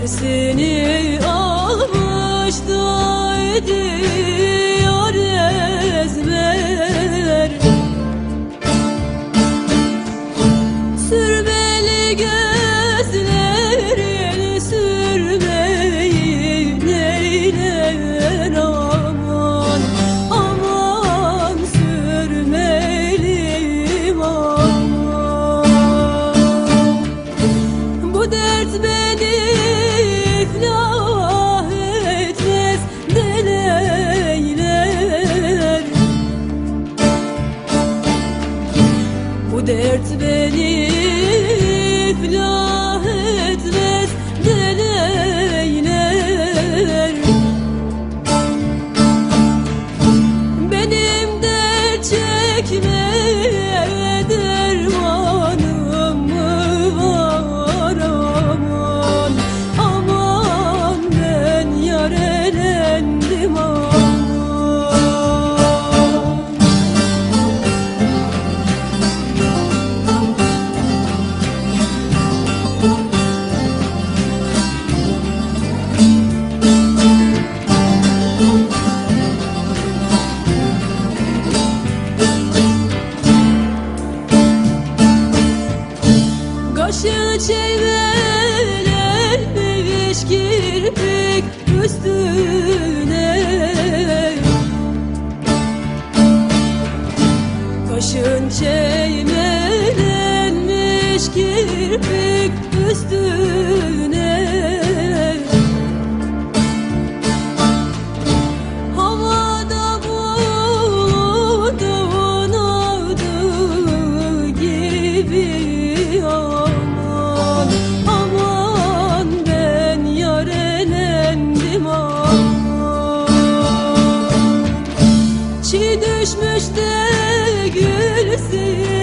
hepsini almış da dert beni iflas başı çevrelenmiş kirpik üstüne. Kaşın çeymelenmiş kirpik Çi düşmüş de gülsün.